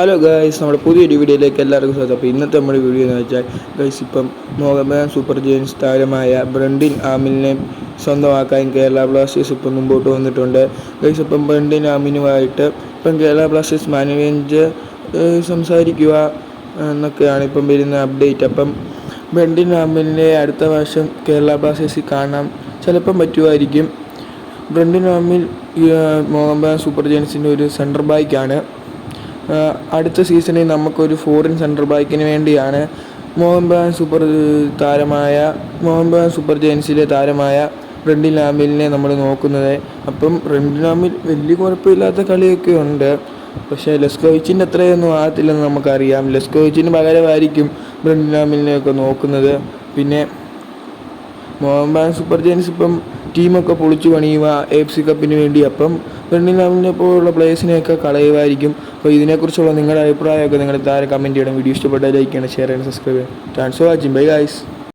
Hello guys നമ്മുടെ പുതിയൊരു വീഡിയോയിലേക്ക് എല്ലാവർക്കും സ്വാഗതം. അപ്പോൾ ഇന്നത്തെ നമ്മുടെ വീഡിയോ എന്ന് വെച്ചാൽ ഗൈസ് ഇപ്പം മോഹൻബാൻ സൂപ്പർ ജെയിൻസ് താരമായ ബ്രണ്ടിൻ ആമിലിനെ സ്വന്തമാക്കാൻ കേരള ബ്ലാസ്റ്റേഴ്സ് ഇപ്പം മുമ്പോട്ട് വന്നിട്ടുണ്ട്. ഗൈസ് ഇപ്പം ബ്രണ്ടിൻ ആമിനുമായിട്ട് ഇപ്പം കേരള ബ്ലാസ്റ്റേഴ്സ് മാനേജ് സംസാരിക്കുക എന്നൊക്കെയാണ് ഇപ്പം വരുന്ന അപ്ഡേറ്റ് അപ്പം ബ്രണ്ടിൻ ആമിലിനെ അടുത്ത വർഷം കേരള ബ്ലാസ്റ്റേഴ്സിൽ കാണാം ചിലപ്പം പറ്റുമായിരിക്കും. ബ്രണ്ടിൻ ആമിൽ മോഹൻബാൻ സൂപ്പർ ജെയിൻസിന്റെ ഒരു സെന്റർ ബാക്കാണ് അടുത്ത സീസണിൽ നമുക്കൊരു ഫോറിൻ സെന്റർ ബാക്കിന് വേണ്ടിയാണ് മോഹൻ ബഗാൻ സൂപ്പർ താരമായ മോഹൻ ബഗാൻ സൂപ്പർ ജയൻസിലെ താരമായ റെഡി ലാമിലിനെ നമ്മൾ നോക്കുന്നത്. അപ്പം റെഡി ലാമിൽ വലിയ കുഴപ്പമില്ലാത്ത കളിയൊക്കെ ഉണ്ട്. പക്ഷേ ലെസ്കോവിച്ചിന്റെ അത്രയൊന്നും ആകത്തില്ലെന്ന് നമുക്കറിയാം. ലെസ്കോവിച്ചിന് പകരമായിരിക്കും ബ്രണ്ടിലാമിലിനെയൊക്കെ നോക്കുന്നത്. പിന്നെ മോഹൻ ബഗാൻ സൂപ്പർ ജെയിൻസ് ഇപ്പം ടീമൊക്കെ പൊളിച്ചു പണിയുക എഫ് സി കപ്പിന് വേണ്ടി അപ്പം വെണ്ണിലാമിനെ പോലുള്ള പ്ലേയേഴ്സിനെയൊക്കെ കളയുമായിരിക്കും. അപ്പോൾ ഇതിനെക്കുറിച്ചുള്ള നിങ്ങളുടെ അഭിപ്രായമൊക്കെ നിങ്ങളുടെ താഴെ കമന്റ് ചെയ്യണം. വീഡിയോ ഇഷ്ടപ്പെട്ടാൽ ലൈക്ക് ചെയ്യണം ഷെയർ ചെയ്യണം സബ്സ്ക്രൈബ് ചെയ്യണം. Thanks for watching bye guys